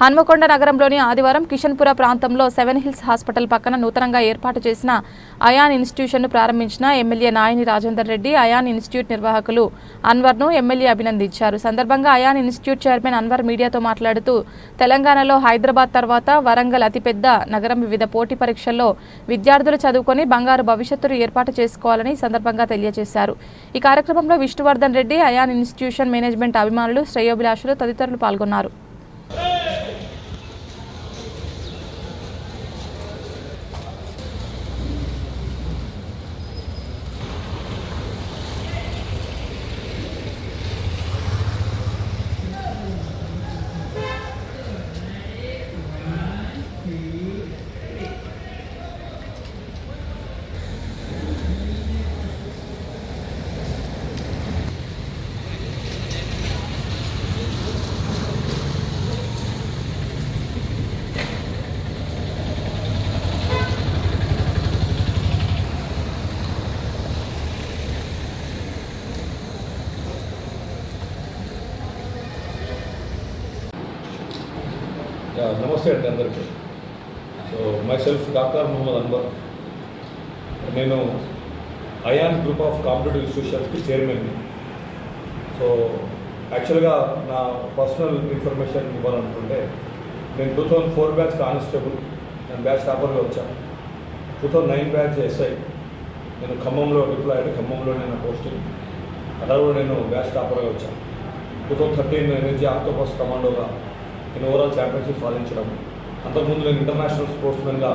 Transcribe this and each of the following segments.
హన్మకొండ నగరంలోని ఆదివారం కిషన్పుర ప్రాంతంలో సెవెన్ హిల్స్ హాస్పిటల్ పక్కన నూతనంగా ఏర్పాటు చేసిన అయాన్ ఇన్స్టిట్యూషన్ను ప్రారంభించిన ఎమ్మెల్యే నాయని రాజేందర్ రెడ్డి అయాన్ ఇన్స్టిట్యూట్ నిర్వాహకులు అన్వర్ను ఎమ్మెల్యే అభినందించారు. సందర్భంగా అయాన్ ఇన్స్టిట్యూట్ చైర్మన్ అన్వర్ మీడియాతో మాట్లాడుతూ తెలంగాణలో హైదరాబాద్ తర్వాత వరంగల్ అతిపెద్ద నగరం వివిధ పోటీ పరీక్షల్లో విద్యార్థులు చదువుకొని బంగారు భవిష్యత్తును ఏర్పాటు చేసుకోవాలని సందర్భంగా తెలియజేశారు. ఈ కార్యక్రమంలో Vishnuvardhan Reddy ion institution management అభిమానులు శ్రేయోభిలాషులు తదితరులు పాల్గొన్నారు. నమస్తే అండి అందరికీ. So myself doctor Mohammed Anwar. నేను అయాన్ గ్రూప్ ఆఫ్ కాంపిటేటివ్ ఇన్స్టిట్యూషన్స్కి చైర్మన్ని. సో యాక్చువల్గా నా పర్సనల్ ఇన్ఫర్మేషన్ ఇవ్వాలనుకుంటే నేను two thousand four batch constable నేను బ్యాచ్ టాపర్గా వచ్చాను two thousand nine batch SI. నేను ఖమ్మంలో డిప్లాయ్ అయ్యి ఖమ్మంలో నేను పోస్టింగ్. అలా కూడా నేను బ్యాచ్ టాపర్గా వచ్చాను two thousand thirteen energy octopus కమాండోగా నేను ఓవరాల్ ఛాంపియన్షిప్ సాధించడం. అంతకుముందు నేను ఇంటర్నేషనల్ స్పోర్ట్స్మెన్గా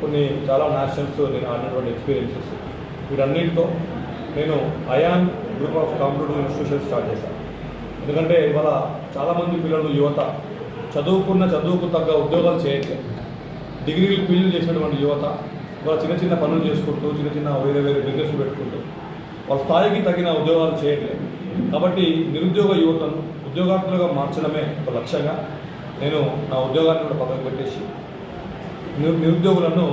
కొన్ని చాలా నేషనల్స్ నేను ఆడినటువంటి ఎక్స్పీరియన్సెస్ వీటన్నిటితో నేను Ayan group of competitive institution start చేశాను ఎందుకంటే ఇవాళ చాలామంది పిల్లలు యువత చదువుకున్న చదువుకు తగ్గ ఉద్యోగాలు చేయట్లేదు. డిగ్రీలు పీజీలు చేసినటువంటి యువత ఇవాళ చిన్న చిన్న పనులు చేసుకుంటూ చిన్న చిన్న వేరే వేరే బిజినెస్లు పెట్టుకుంటూ వాళ్ళ స్థాయికి తగిన ఉద్యోగాలు చేయట్లేదు. కాబట్టి నిరుద్యోగ యువతను ఉద్యోగార్థులుగా మార్చడమే ఒక లక్ష్యంగా నేను నా ఉద్యోగాన్ని కూడా పక్కన పెట్టేసి నిరు నిరుద్యోగులను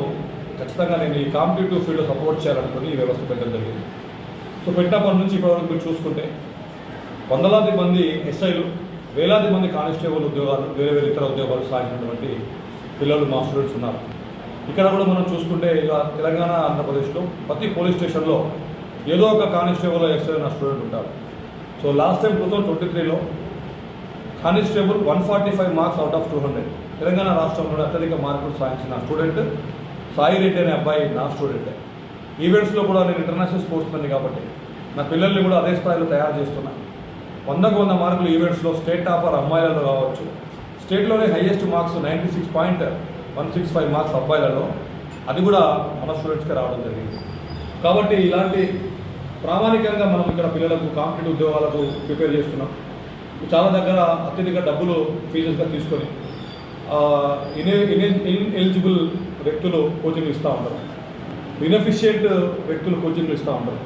ఖచ్చితంగా నేను ఈ కాంపిటేటివ్ ఫీల్డ్లో సపోర్ట్ చేయాలనుకుని ఈ వ్యవస్థ పెట్టడం జరిగింది. సో పెట్టినప్పటి నుంచి ఇప్పటివరకు మీరు చూసుకుంటే వందలాది మంది ఎస్ఐలు వేలాది మంది కానిస్టేబుల్ ఉద్యోగాలు వేరే వేరే ఇతర ఉద్యోగాలు సాగినటువంటి పిల్లలు మా స్టూడెంట్స్ ఉన్నారు. ఇక్కడ కూడా మనం చూసుకుంటే ఇలా తెలంగాణ ఆంధ్రప్రదేశ్లో ప్రతి పోలీస్ స్టేషన్లో ఏదో ఒక కానిస్టేబుల్ ఎస్ఐ నా స్టూడెంట్ ఉంటారు. So last time two thousand twenty త్రీలో constable one forty five marks out of two hundred Telangana రాష్ట్రంలో అత్యధిక మార్కులు సాధించిన స్టూడెంట్ సాయి రెడ్డి అనే అబ్బాయి నా స్టూడెంటే. ఈవెంట్స్లో కూడా నేను ఇంటర్నేషనల్ స్పోర్ట్స్ మ్యాన్ కాబట్టి నా పిల్లల్ని కూడా అదే స్థాయిలో తయారు చేస్తున్నా. వందకు వంద మార్కులు ఈవెంట్స్లో స్టేట్ టాపర్ అమ్మాయిలలో కావచ్చు. స్టేట్లోనే highest marks ninety six point one six five marks అబ్బాయిలలో. అది కూడా మన స్టూడెంట్స్కి రావడం జరిగింది. కాబట్టి ఇలాంటి ప్రామాణికంగా మనం ఇక్కడ పిల్లలకు కాంపిటేటివ్ ఉద్యోగాలకు ప్రిపేర్ చేస్తున్నాం. చాలా దగ్గర అత్యధిక డబ్బులు ఫీజెస్గా తీసుకొని ఇన్ ఎలిజిబుల్ వ్యక్తులు కోచింగ్ ఇస్తూ ఉంటారు. ఇన్ఎఫిషియెంట్ వ్యక్తులు కోచింగ్లు ఇస్తూ ఉంటారు.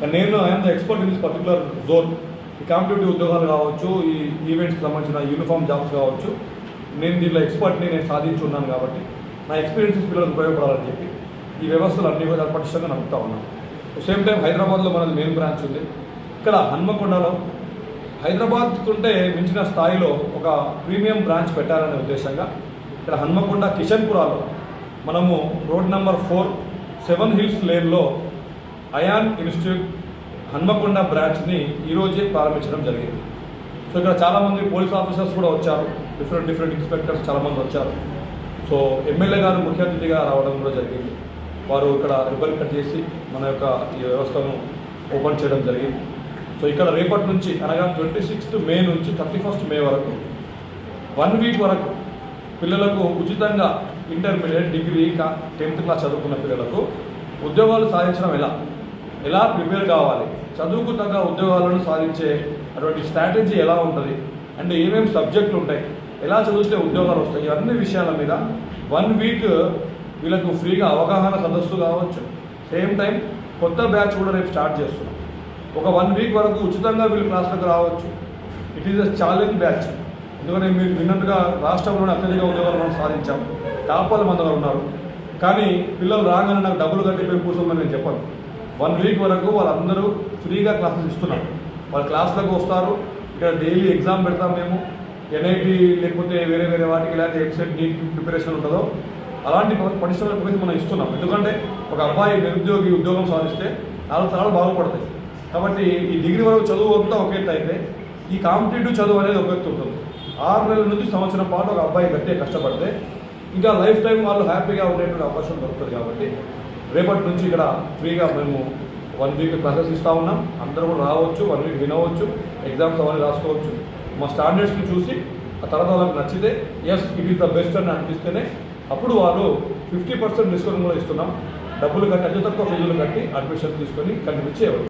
కానీ నేను I'm the expert in this particular zone ఈ కాంపిటేటివ్ ఉద్యోగాలు కావచ్చు ఈ ఈవెంట్స్కి సంబంధించిన యూనిఫామ్ జాబ్స్ కావచ్చు నేను దీంట్లో ఎక్స్పర్ట్ని నేను సాధించి ఉన్నాను కాబట్టి నా ఎక్స్పీరియన్సెస్ పిల్లలకు ఉపయోగపడాలని చెప్పి ఈ వ్యవస్థలు అన్ని కూడా పటిష్టంగా నమ్ముతా ఉన్నాను. సేమ్ టైం హైదరాబాద్లో మనది మెయిన్ బ్రాంచ్ ఉంది. ఇక్కడ హన్మకొండలో హైదరాబాద్ కంటే మించిన స్థాయిలో ఒక ప్రీమియం బ్రాంచ్ పెట్టాలనే ఉద్దేశంగా ఇక్కడ హన్మకొండ కిషన్పురాలో మనము road number four seven hills లేన్లో Ayan institute Hanmakonda బ్రాంచ్ని ఈరోజే ప్రారంభించడం జరిగింది. సో ఇక్కడ చాలామంది పోలీస్ ఆఫీసర్స్ కూడా వచ్చారు డిఫరెంట్ డిఫరెంట్ ఇన్స్పెక్టర్స్ చాలామంది వచ్చారు. సో ఎమ్మెల్యే గారు ముఖ్య అతిథిగా రావడం కూడా జరిగింది. వారు ఇక్కడ రిబన్ కట్ చేసి మన యొక్క ఈ వ్యవస్థను ఓపెన్ చేయడం జరిగింది. సో ఇక్కడ రేపటి నుంచి అనగా ట్వంటీ సిక్స్త్ మే నుంచి థర్టీ ఫస్ట్ మే వరకు వన్ వీక్ వరకు పిల్లలకు ఉచితంగా ఇంటర్మీడియట్ డిగ్రీ టెన్త్ క్లాస్ చదువుకున్న పిల్లలకు ఉద్యోగాలు సాధించడం ఎలా? ఎలా ప్రిపేర్ కావాలి? చదువుకు తగ్గ ఉద్యోగాలను సాధించే అటువంటి స్ట్రాటజీ ఎలా ఉంటుంది? అండ్ ఏమేమి సబ్జెక్టులు ఉంటాయి? ఎలా చదివితే ఉద్యోగాలు వస్తాయి? ఇవన్నీ విషయాల మీద వన్ వీక్ వీళ్ళకు ఫ్రీగా అవగాహన సదస్సు కావచ్చు. సేమ్ టైం కొత్త బ్యాచ్ కూడా రేపు స్టార్ట్ చేస్తున్నాం. ఒక వన్ వీక్ వరకు ఉచితంగా వీళ్ళు క్లాసులకు రావచ్చు. It is a challenge batch ఎందుకంటే మీరు విన్నట్టుగా రాష్ట్రంలోనే అత్యధిక ఉద్యోగాలు మనం సాధించాం. టాపాల మన ఉన్నారు. కానీ పిల్లలు రాగానే నాకు డబ్బులు కట్టి కూర్చోమని నేను చెప్పను. వన్ వీక్ వరకు వాళ్ళందరూ ఫ్రీగా క్లాసెస్ ఇస్తున్నారు. వాళ్ళ క్లాసులకు వస్తారు. ఇక్కడ డైలీ ఎగ్జామ్ పెడతాం మేము. ఎన్ఐటి లేకపోతే వేరే వేరే వాటికి ఇలాంటి ఎక్సెట్ నీట్ ప్రిపరేషన్ ఉంటుందో అలాంటి పటిష్టమైన మనం ఇస్తున్నాం. ఎందుకంటే ఒక అబ్బాయి నిరుద్యోగి ఉద్యోగం సాధిస్తే నాలుగు తరాలు బాగుపడతాయి. కాబట్టి ఈ డిగ్రీ వరకు చదువు అంతా ఒక ఎత్తు అయితే ఈ కాంపిటేటివ్ చదువు అనేది ఒక ఎత్తు ఉంటుంది. ఆరు నెలల నుంచి సంవత్సరం పాటు ఒక అబ్బాయి గట్టిగా కష్టపడితే ఇంకా లైఫ్ టైం వాళ్ళు హ్యాపీగా ఉండేటువంటి అవకాశం దొరుకుతుంది కాబట్టి రేపటి నుంచి ఇక్కడ ఫ్రీగా మేము వన్ వీక్ క్లాసెస్ ఇస్తూ ఉన్నాం. అందరూ కూడా రావచ్చు వన్ వీక్ వినవచ్చు ఎగ్జామ్స్ అవన్నీ రాసుకోవచ్చు. మా స్టాండర్డ్స్ని చూసి ఆ తర్వాత వాళ్ళకి నచ్చితే yes it is the best అని అనిపిస్తేనే అప్పుడు వాళ్ళు ఫిఫ్టీ పర్సెంట్ డిస్కౌంట్ కూడా ఇస్తున్నాం. డబ్బులు కట్టి అతి తక్కువ ఫీజులు కట్టి అడ్మిషన్ తీసుకొని కనిపించేవారు